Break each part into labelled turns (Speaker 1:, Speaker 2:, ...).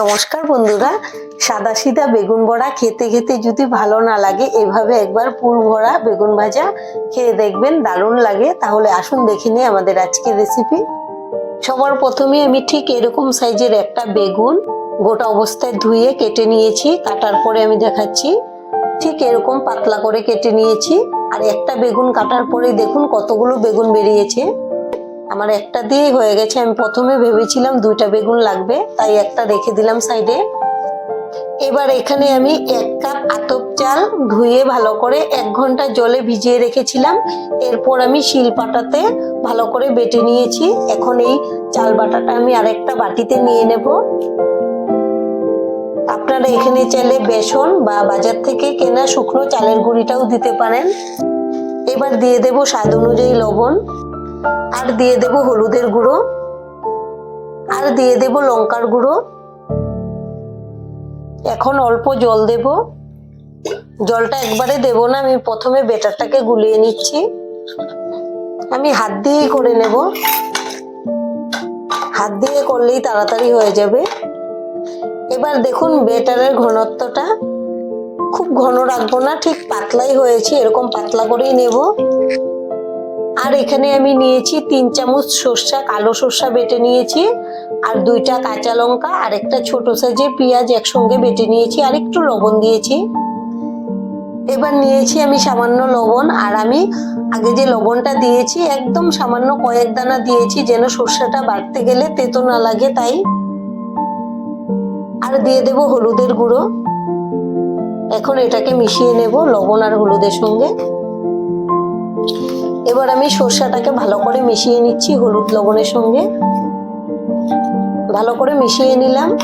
Speaker 1: নমস্কার বন্ধুরা। সাদা সিধা বেগুন বড়া খেতে খেতে যদি ভালো না লাগে, এভাবে একবার পুর ভরা বেগুন ভাজা খেয়ে দেখবেন, দারুণ লাগে। তাহলে আসুন দেখে নিই আমাদের আজকের রেসিপি সবার প্রথমে আমি ঠিক এরকম সাইজের একটা বেগুন গোটা অবস্থায় ধুয়ে কেটে নিয়েছি, কাটার পরে আমি দেখাচ্ছি। ঠিক এরকম পাতলা করে কেটে নিয়েছি। আর একটা বেগুন কাটার পরে দেখুন কতগুলো বেগুন বেরিয়েছে। আমার একটা দিয়ে হয়ে গেছে। আমি প্রথমে ভেবেছিলাম দুইটা বেগুন লাগবে, তাই একটা রেখে দিলাম সাইডে। এবার এখানে আমি এক কাপ আতপ চাল ধুয়ে ভালো করে এক ঘণ্টা জলে ভিজিয়ে রেখেছিলাম। এরপর আমি শিল পাটাতে ভালো করে বেটে নিয়েছি। এখন এই চাল বাটাটা আমি আরেকটা বাটিতে নিয়ে নেব। আপনারা এখানে চাইলে বেসন বা বাজার থেকে কেনা শুকনো চালের গুঁড়িটাও দিতে পারেন। এবার দিয়ে দেব স্বাদ অনুযায়ী লবণ। আর দিয়ে দেব হলুদের গুঁড়ো। আর দিয়ে দেব লঙ্কার গুঁড়ো। এখন অল্প জল দেব। জলটা একবারে দেব না, আমি প্রথমে বেটারটাকে গুলিয়ে নিচ্ছি। আমি হাত দিয়েই করে নেব। হাত দিয়ে করলেই তাড়াতাড়ি হয়ে যাবে। এবার দেখুন বেটারের ঘনত্বটা। খুব ঘন রাখব না, ঠিক পাতলাই হয়েছে, এরকম পাতলা করেই নেব। আর এখানে আমি নিয়েছি তিন চামচ সর্ষা, কালো সর্ষা বেটে নিয়েছি, আর দুইটা কাঁচা লঙ্কা, আর একটা ছোট সাইজের পেঁয়াজ একসঙ্গে বেটে নিয়েছি, আর একটু লবণ দিয়েছি। এবার নিয়েছি আমি সামান্য লবণ, আর আমি আগে যে লবণটা দিয়েছি, একদম সামান্য কয়েক দানা দিয়েছি, যেন সর্ষাটা বাড়তে গেলে তেতো না লাগে তাই। আর দিয়ে দেব হলুদের গুঁড়ো। এখন এটাকে মিশিয়ে নেব লবণ আর হলুদের সঙ্গে। এবার আমি সর্ষাটাকে ভালো করে মিশিয়ে নিচ্ছি হলুদ লবণের সঙ্গে। ভালো করে মিশিয়ে নিলাম।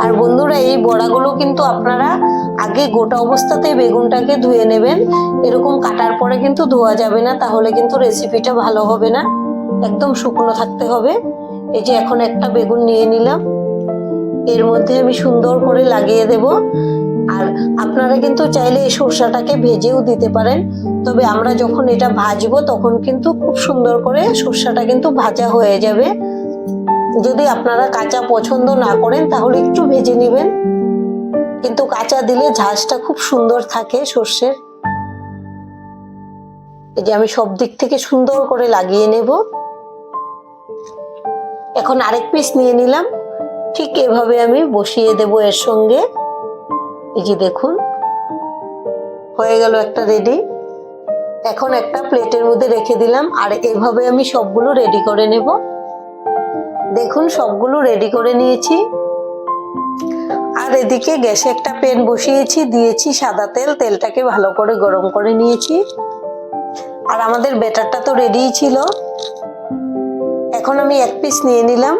Speaker 1: আর বন্ধুরা, এই বড়াগুলো কিন্তু আপনারা আগে গোটা অবস্থাতে বেগুনটাকে ধুয়ে নেবেন। এরকম কাটার পরে কিন্তু ধোয়া যাবে না, তাহলে কিন্তু রেসিপিটা ভালো হবে না। একদম শুকনো থাকতে হবে। এই যে এখন একটা বেগুন নিয়ে নিলাম। এর মধ্যে আমি সুন্দর করে লাগিয়ে দেব। আর আপনারা কিন্তু চাইলে এই সর্ষাটাকে ভেজেও দিতে পারেন। তবে আমরা যখন এটা ভাজবো, তখন কিন্তু খুব সুন্দর করে সর্ষাটা কিন্তু ভাজা হয়ে যাবে। যদি আপনারা কাঁচা পছন্দ না করেন, তাহলে একটু ভেজে নেবেন। কিন্তু কাঁচা দিলে ঝাঁসটা খুব সুন্দর থাকে সর্ষের। এই যে আমি সব দিক থেকে সুন্দর করে লাগিয়ে নেব। এখন আরেক পিস নিয়ে নিলাম। ঠিক এভাবে আমি বসিয়ে দেব এর সঙ্গে। এই যে দেখুন, হয়ে গেল একটা রেডি এখন একটা প্লেটের মধ্যে রেখে দিলাম, আর এভাবে আমি সবগুলো রেডি করে নেব। দেখুন, সবগুলো রেডি করে নিয়েছি। আর এদিকে গ্যাসে একটা প্যান বসিয়েছি, দিয়েছি সাদা তেল, তেলটাকে ভালো করে গরম করে নিয়েছি। আর আমাদের ব্যাটারটা তো রেডিই ছিল। এখন আমি এক পিস নিয়ে নিলাম।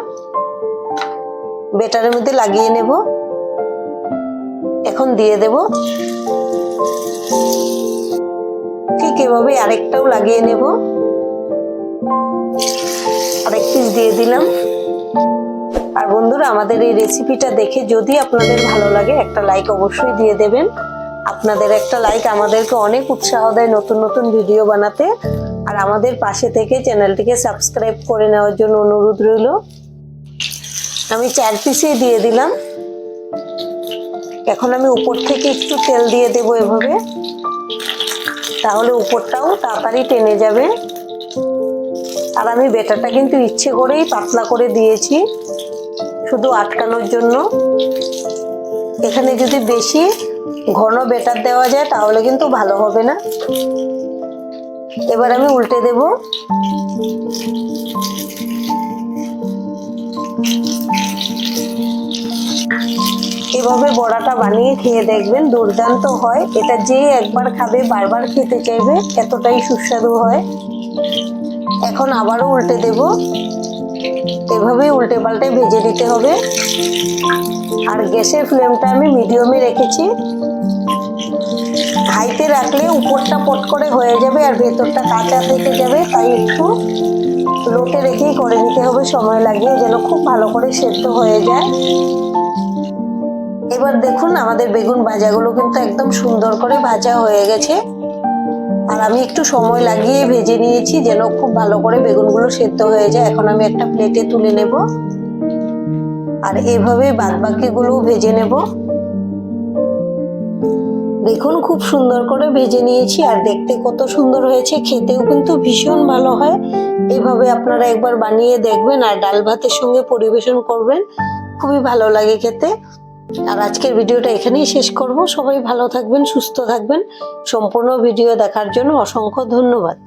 Speaker 1: বেটারের মধ্যে লাগিয়ে নেব। এখন দিয়ে দেব। ঠিক এভাবে আরেকটাও লাগিয়ে নেব। আরেক পিস দিয়ে দিলাম। আর বন্ধুরা, আমাদের এই রেসিপিটা দেখে যদি আপনাদের ভালো লাগে, একটা লাইক অবশ্যই দিয়ে দেবেন। আপনাদের একটা লাইক আমাদেরকে অনেক উৎসাহ দেয় নতুন নতুন ভিডিও বানাতে। আর আমাদের পাশে থেকে চ্যানেলটিকে সাবস্ক্রাইব করে নেওয়ার জন্য অনুরোধ রইল। আমি চার পিসেই দিয়ে দিলাম। এখন আমি উপর থেকে একটু তেল দিয়ে দেবো এভাবে। তাহলে উপরটাও তাড়াতাড়ি টেনে যাবে। আর আমি বেটাটা কিন্তু ইচ্ছে করেই পাতলা করে দিয়েছি, শুধু আটকানোর জন্য। এখানে যদি বেশি ঘন বেটার দেওয়া যায়, তাহলে কিন্তু ভালো হবে না। এবার আমি উল্টে দেব। এভাবে বড়াটা বানিয়ে খেয়ে দেখবেন, দুর্দান্ত হয়। এটা যে একবার খাবে, বারবার খেতে চাইবে, এতটাই সুস্বাদু হয়। এখন আবারও উল্টে দেব। এভাবে উল্টে পাল্টে ভেজে দিতে হবে। আর গ্যাসের ফ্লেমটা আমি মিডিয়ামে রেখেছি। হাইতে রাখলে উপরটা পট করে হয়ে যাবে আর ভেতরটা কাঁচা থেকে যাবে, তাই একটু লোটে রেখেই করে নিতে হবে। সময় লাগিয়ে যেন খুব ভালো করে সেদ্ধ হয়ে যায়। এবার দেখুন আমাদের বেগুন ভাজাগুলো কিন্তু একদম সুন্দর করে ভাজা হয়ে গেছে। আর আমি একটু সময় লাগিয়ে ভেজে নিয়েছি যেন খুব ভালো করে বেগুনগুলো সেদ্ধ হয়ে যায়। এখন আমি একটা প্লেটে তুলে নেব। আর এভাবে বাদ বাকিগুলোও ভেজে নেব। দেখুন খুব সুন্দর করে ভেজে নিয়েছি আর দেখতে কত সুন্দর হয়েছে। খেতেও কিন্তু ভীষণ ভালো হয়। এভাবে আপনারা একবার বানিয়ে দেখবেন আর ডাল ভাতের সঙ্গে পরিবেশন করবেন। খুবই ভালো লাগে খেতে। আর আজকের ভিডিওটা এখানেই শেষ করব। সবাই ভালো থাকবেন, সুস্থ থাকবেন। সম্পূর্ণ ভিডিও দেখার জন্য অসংখ্য ধন্যবাদ।